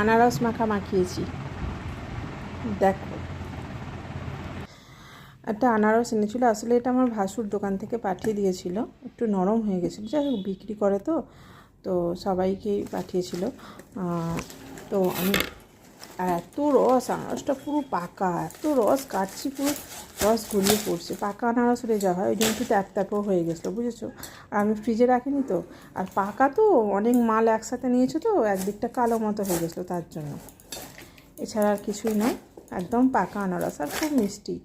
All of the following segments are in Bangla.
আনারস মাখা মাখিয়েছি। দেখো। একটা আনারস এনেছিল। আসলে এটা আমার ভাসুর দোকান থেকে পাঠিয়ে দিয়েছিল। একটু নরম হয়ে গেছিল। যাই হোক, বিক্রি করে তো তো সবাইকেই পাঠিয়েছিল। তো আমি আর এত রস আনারসটা পুরো পাকা, এত রস, কাটছি পুরো, রস গড়িয়ে পড়ছে। পাকা আনারস হলে যা হয়, ওই জন্য একটু ট্যাপ ট্যাপও হয়ে গেছিল, বুঝেছ? আর আমি ফ্রিজে রাখিনি তো, আর পাকা তো, অনেক মাল একসাথে নিয়েছো তো, একদিকটা কালো মতো হয়ে গেছিল তার জন্য। এছাড়া আর কিছুই নয়, একদম পাকা আনারস, আর খুব মিষ্টি।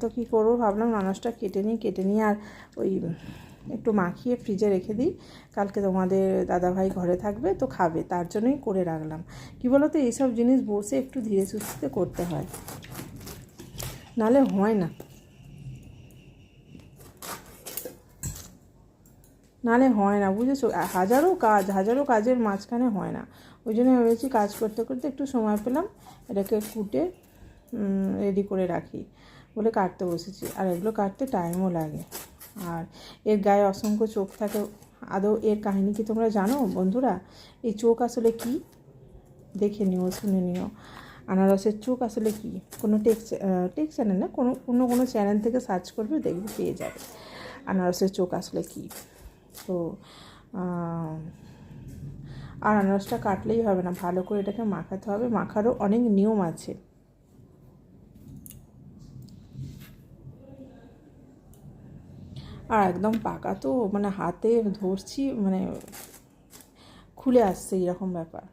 তো কী করব ভাবলাম, আনারসটা কেটে নিই কেটে নিই আর ওই একটু মাখিয়ে ফ্রিজে রেখে দিই। কালকে তোমাদের দাদাভাই ঘরে থাকবে, তো খাবে, তার জন্যই করে রাখলাম। কী বলো তো এইসব জিনিস বসে একটু ধীরে সুস্থে করতে হয়। নালে হয় না। নালে হয় না, বুঝেছ? হাজারো কাজ, হাজারো কাজের মাঝখানে হয় না। ওই জন্য ভেবেছি কাজ করতে করতে একটু সময় পেলাম, এটাকে কুটে রেডি করে রাখি। বলে কাটতে বসেছি। আর এগুলো কাটতে টাইমও লাগে। আর এর গায়ে অসংখ্য চোখ থাকে। আদৌ এর কাহিনী কি তোমরা জানো বন্ধুরা? এই চোখ আসলে কি? দেখে নিও, শুনে নিও। আনারসের চোখ আসলে কি? কোনো টেক টেক চ্যানেল না, কোনো কোনো কোনো চ্যানেল থেকে সার্চ করবে, দেখবে, পেয়ে যাবে। আনারসের চোখ আসলে কি? তো আর আনারসটা কাটলেই হবে না, ভালো করে এটাকে মাখাতে হবে। মাখারও অনেক নিয়ম আছে। আর একদম পাকা তো মানে হাতে ধরছি মানে খুলে আসছে এরকম ব্যাপার।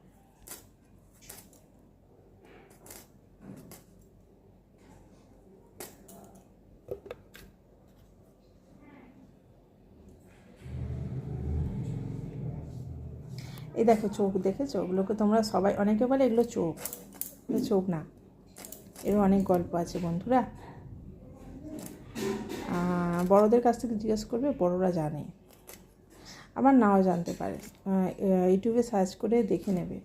এই দেখো চোখ দেখেছ? ওগুলোকে তোমরা সবাই, অনেকে বলে এগুলো চোখ। চোখ না। এর অনেক গল্প আছে বন্ধুরা। বড়দের কাছ থেকে জিজ্ঞেস করবে, বড়রা জানে। আবার নাও জানতে পারে। ইউটিউবে সার্চ করে দেখে নেবে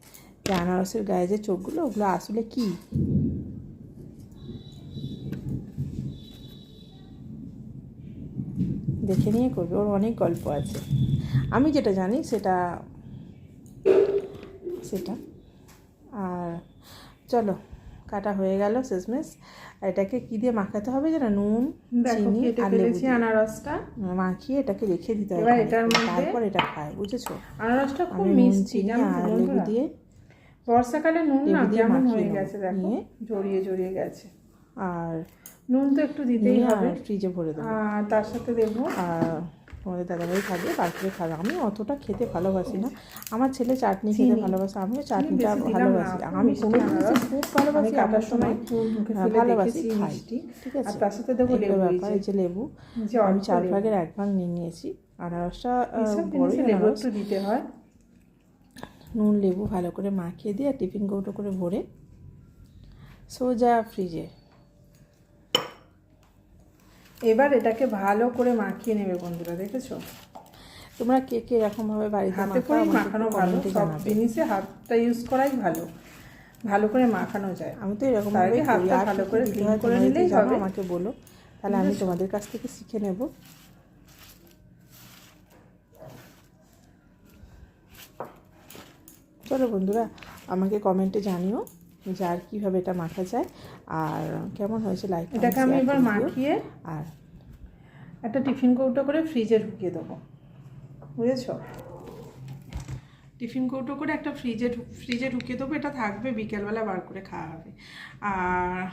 যে আনারসের গায়ে যে চোখগুলো, ওগুলো আসলে কি? দেখে নিয়ে করবে। ওর অনেক গল্প আছে। আমি যেটা জানি সেটা সেটা। আর চলো। কাটা হয়ে গেল শেষমেশ। আর এটাকে কি দিয়ে মাখাতে হবে যেন? নুন চিনি আর লেবু। আনারসটা। মাখিয়ে এটাকে রেখে দিতে হবে তারপর এটা খায় বুঝেছ? আনারসটা খুব মিষ্টি আর লেবু দিয়ে বর্ষাকালে নুন না কেমন হয়ে গেছে দেখো? জড়িয়ে জড়িয়ে গেছে। আর নুন তো একটু দিতেই হবে। ফ্রিজে ভরে দেবো। আর তার সাথে দেবো আর তোমাদের দাদাভাই খাবে তারপরে খাবে। আমি অতটা খেতে ভালোবাসি না। আমার ছেলে চাটনি খেতে ভালোবাসে আমিও চাটনিটা ভালোবাসি। আমি কোনো জিনিস খুব ভালোবাসি কাটার আমার সময় ভালোবাসি খাই। ঠিক আছে। তার সাথে লেবু ব্যাপার। এই যে লেবু যে আমি চার ভাগের এক ভাগ নিয়ে নিয়েছি। আনারসটা বড়ই আনারস। একটু দিতে হয়। নুন লেবু ভালো করে মাখিয়ে দিয়ে আর টিফিন কৌটো করে ভরে সোজা ফ্রিজে এবার এটাকে ভালো করে মাখিয়ে নেবে বন্ধুরা দেখেছ? তোমরা কে কে এরকমভাবে বাড়িতে হাতে করে মাখানো ভালো। সব জিনিসে হাতটা ইউজ করাই ভালো। ভালো করে মাখানো যায়। আমি তো এরকম ভাবে হাতটা ভালো করে clean করে নিলেই হবে। আমাকে বলো। তাহলে আমি তোমাদের কাছ থেকে শিখে নেব। চলো বন্ধুরা আমাকে কমেন্টে জানিও। যে আর কীভাবে এটা মাখা যায়। আর কেমন হয়েছে লাইক এটাকে আমি এবার মাখিয়ে আর একটা টিফিন কৌটো করে ফ্রিজে ঢুকিয়ে দেবো। বুঝেছ? টিফিন কৌটো করে একটা ফ্রিজে ফ্রিজে ঢুকিয়ে দেবো এটা থাকবে বিকেলবেলা বার করে খাওয়া হবে। আর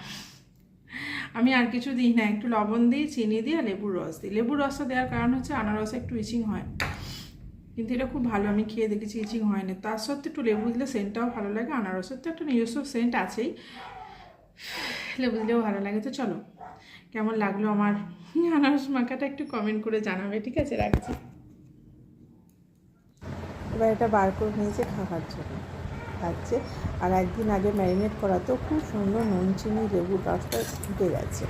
আমি আর কিছু দিই না একটু লবণ দিই চিনি দিই আর লেবুর রস দিই। লেবুর রসটা দেওয়ার কারণ হচ্ছে আনারসে একটু ইচিং হয়। কিন্তু এটা খুব ভালো, আমি খেয়ে দেখেছি, ইচিং হয় না। তার সত্ত্বে একটু লেবু দিলে সেন্টটাও ভালো লাগে, আনারসের তো একটা নিজস্ব সেন্ট আছেই। লেবু দিলেও ভালো লাগে। তো চলো, কেমন লাগল আমার আনারস মাখাটা একটু কমেন্ট করে জানাবে, ঠিক আছে? রাখছি। এবার এটা বার করে নিয়েছে খাবার জন্য। খাচ্ছে আর একদিন আগে ম্যারিনেট করা তো খুব সুন্দর নুন চিনি লেবুর রসটা ঢুকে গেছে।